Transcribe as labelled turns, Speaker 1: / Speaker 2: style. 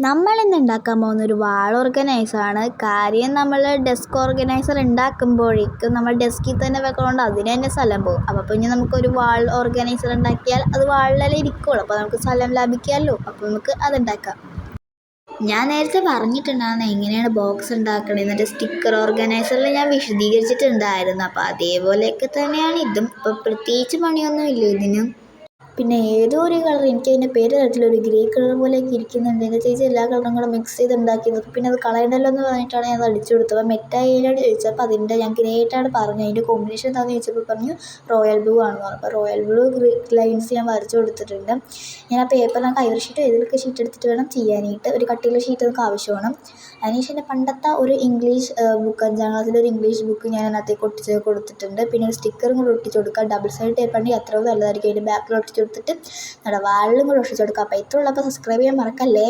Speaker 1: നമ്മളിന്ന് ഉണ്ടാക്കാൻ പോകുന്ന ഒരു വാൾ ഓർഗനൈസറാണ് കാര്യം നമ്മൾ ഡെസ്ക് ഓർഗനൈസർ ഉണ്ടാക്കുമ്പോഴേക്കും നമ്മൾ ഡെസ്കിൽ തന്നെ വെക്കണോണ്ട് അതിന് തന്നെ സ്ഥലം പോകും. അപ്പോൾ പിന്നെ നമുക്കൊരു വാൾ ഓർഗനൈസർ ഉണ്ടാക്കിയാൽ അത് വാളിലെല്ലാം ഇരിക്കുള്ളൂ. അപ്പോൾ നമുക്ക് സ്ഥലം ലാഭിക്കാമല്ലോ അപ്പോൾ നമുക്ക് അതുണ്ടാക്കാം. ഞാൻ നേരത്തെ പറഞ്ഞിട്ടുണ്ടായിരുന്നു എങ്ങനെയാണ് ബോക്സ് ഉണ്ടാക്കണത് എന്നിട്ട് സ്റ്റിക്കർ ഓർഗനൈസറിൽ ഞാൻ വിശദീകരിച്ചിട്ടുണ്ടായിരുന്നു. അപ്പോൾ അതേപോലെയൊക്കെ തന്നെയാണ് ഇതും. ഇപ്പോൾ പ്രത്യേകിച്ച് പണിയൊന്നുമില്ല ഇതിനും. പിന്നെ ഏതോ ഒരു കളർ എനിക്കതിന്റെ പേര് അറിയത്തില്ല. ഒരു ഗ്രേ കളർ പോലെയൊക്കെ ഇരിക്കുന്നുണ്ട്. എന്റെ ചേച്ചി എല്ലാ കളറും കൂടെ മിക്സ് ചെയ്ത് ഉണ്ടാക്കിയത്. പിന്നെ അത് കളയണ്ടല്ലോ എന്ന് പറഞ്ഞിട്ടാണ് ഞാൻ അത് അടിച്ചു കൊടുത്തത്. അപ്പോൾ മെറ്റായിലോട് ചോദിച്ചപ്പോൾ അതിന്റെ ഞാൻ ഗ്രേ ആയിട്ടാണ് പറഞ്ഞത്. അതിന്റെ കോമ്പിനേഷൻ എന്താണെന്ന് ചോദിച്ചപ്പോൾ പറഞ്ഞു റോയൽ ബ്ലൂ ആണെന്ന് പറഞ്ഞു. അപ്പോൾ റോയൽ ബ്ലൂ ലൈൻസ് ഞാൻ വരച്ചു കൊടുത്തിട്ടുണ്ട്. ഞാൻ ആ ഞാൻ കൈവർ ഷീറ്റ് ഏതിലൊക്കെ ഷീറ്റ് എടുത്തിട്ട് വേണം ചെയ്യാനായിട്ട്. ഒരു കട്ടിയുള്ള ഷീറ്റ് നമുക്ക് ആവശ്യമാണ്. അതിനുശേഷം എന്റെ പണ്ടത്തെ ഒരു ഇംഗ്ലീഷ് ബുക്ക് അഞ്ചാം ക്ലാസ്സിലെ ഒരു ഇംഗ്ലീഷ് ബുക്ക് ഞാൻ അതിനകത്തേക്ക് ഒട്ടിച്ച് കൊടുത്തിട്ടുണ്ട്. പിന്നെ ഒരു സ്റ്റിക്കറും കൂടെ ഒട്ടിച്ച് കൊടുക്കുക. ഡബിൾ സൈഡ് ടേപ്പ് ആണെങ്കിൽ അത്രയും നല്ലതായിരിക്കും. അതിന്റെ ബാക്കിൽ ഒട്ടിച്ച് കൊടുത്തിട്ട് നമ്മുടെ വാളിലും കൂടെ ഒഴിച്ചു കൊടുക്കുക. അപ്പോൾ ഇത്രയുള്ളപ്പോൾ സബ്സ്ക്രൈബ് ചെയ്യാൻ മറക്കല്ലേ?